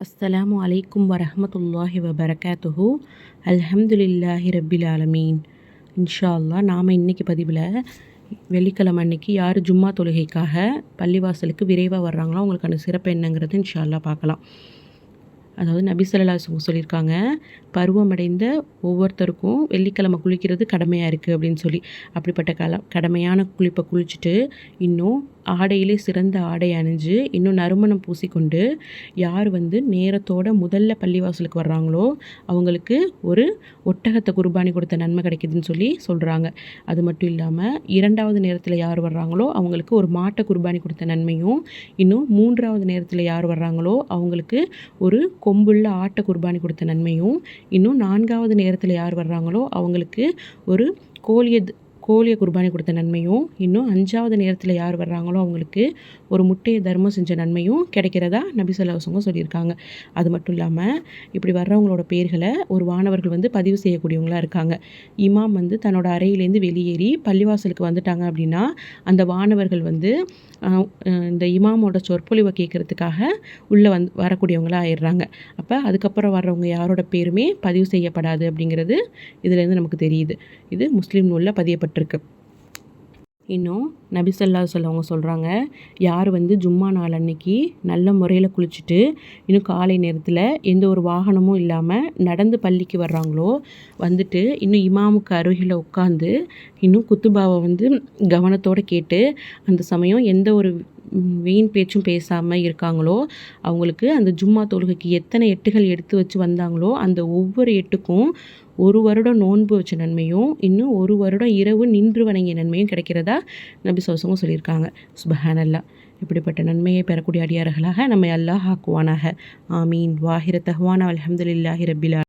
அஸ்ஸலாமு அலைக்கும் வரஹமத்துல்லாஹி வபரகாத்துஹு. அல்ஹம்துலில்லாஹி ரபில் ஆலமீன். இன்ஷா அல்லா நாம் இன்றைக்கி பதிவில் வெள்ளிக்கிழமை அன்னைக்கு யார் ஜும்மா தொழுகைக்காக பள்ளிவாசலுக்கு விரைவாக வர்றாங்களோ அவங்களுக்கான சிறப்பு என்னங்கிறது இன்ஷா அல்லா பார்க்கலாம். அதாவது நபிசல்லா ஸல்லல்லாஹு சொல்லியிருக்காங்க பருவமடைந்த ஒவ்வொருத்தருக்கும் வெள்ளிக்கிழமை குளிக்கிறது கடமையாக இருக்குது அப்படின்னு சொல்லி. அப்படிப்பட்ட கல கடமையான குளிப்பை குளிச்சுட்டு இன்னும் ஆடையிலே சிறந்த ஆடை அணிஞ்சு இன்னும் நறுமணம் பூசிக்கொண்டு யார் வந்து நேரத்தோட முதல்ல பள்ளிவாசலுக்கு வர்றாங்களோ அவங்களுக்கு ஒரு ஒட்டகத்தை குர்பானி கொடுத்த நன்மை கிடைக்குதுன்னு சொல்லி சொல்கிறாங்க அது மட்டும் இல்லாமல் இரண்டாவது நேரத்தில் யார் வர்றாங்களோ அவங்களுக்கு ஒரு மாட்டை குர்பானி கொடுத்த நன்மையும் இன்னும் மூன்றாவது நேரத்தில் யார் வர்றாங்களோ அவங்களுக்கு ஒரு கொம்புள்ள ஆட்டை குர்பானி கொடுத்த நன்மையும் இன்னும் நான்காவது நேரத்தில் யார் வர்றாங்களோ அவங்களுக்கு ஒரு கோழியை கோழியை குர்பானி கொடுத்த நன்மையும் இன்னும் அஞ்சாவது நேரத்தில் யார் வர்றாங்களோ அவங்களுக்கு ஒரு முட்டையை தர்மம் செஞ்ச நன்மையும் கிடைக்கிறதா நபி சொல்லாசவங்க சொல்லியிருக்காங்க. அது மட்டும் இல்லாமல் இப்படி வர்றவங்களோட பேர்களை ஒரு வானவர்கள் வந்து பதிவு செய்யக்கூடியவங்களாக இருக்காங்க. இமாம் வந்து தன்னோட அறையிலேருந்து வெளியேறி பள்ளிவாசலுக்கு வந்துட்டாங்க அப்படின்னா அந்த வானவர்கள் வந்து இந்த இமாமோட சொற்பொழிவை கேட்குறதுக்காக உள்ளே வந்து வரக்கூடியவங்களாக ஆயிடுறாங்க. அப்போ அதுக்கப்புறம் வர்றவங்க யாரோட பேருமே பதிவு செய்யப்படாது அப்படிங்கிறது இதுலேருந்து நமக்கு தெரியுது. இது முஸ்லீம் நூலில் பதியப்பட்டு சொல்லப்பட்டிருக்கு இன்னும் நபிசல்லா சொல்லவங்க சொல்கிறாங்க யார் வந்து ஜும்மா நாள் அன்னைக்கு நல்ல முறையில் குளிச்சுட்டு இன்னும் காலை நேரத்தில் எந்த ஒரு வாகனமும் இல்லாமல் நடந்து பள்ளிக்கு வர்றாங்களோ வந்துட்டு இன்னும் இமாமுக்கு அருகில் உட்காந்து இன்னும் குத்துபாவை வந்து கவனத்தோடு கேட்டு அந்த சமயம் எந்த ஒரு வீண் பேச்சும் பேசாமல் இருக்காங்களோ அவங்களுக்கு அந்த ஜும்மா தொழுகைக்கு எத்தனை எட்டுகள் எடுத்து வச்சு வந்தாங்களோ அந்த ஒவ்வொரு எட்டுக்கும் ஒரு வருடம் நோன்பு வச்ச நன்மையும் இன்னும் ஒரு வருடம் இரவு நின்று வணங்கிய நன்மையும் கிடைக்கிறதா நபி சோசங்க சொல்லியிருக்காங்க. சுபஹான் அல்லா இப்படிப்பட்ட நன்மையை பெறக்கூடிய அடியார்களாக நம்ம அல்லாஹ் ஆக்குவானாக. ஆமீன். வாஹிர தஹ்வானா. அலமதுல்லாஹி ரபிலா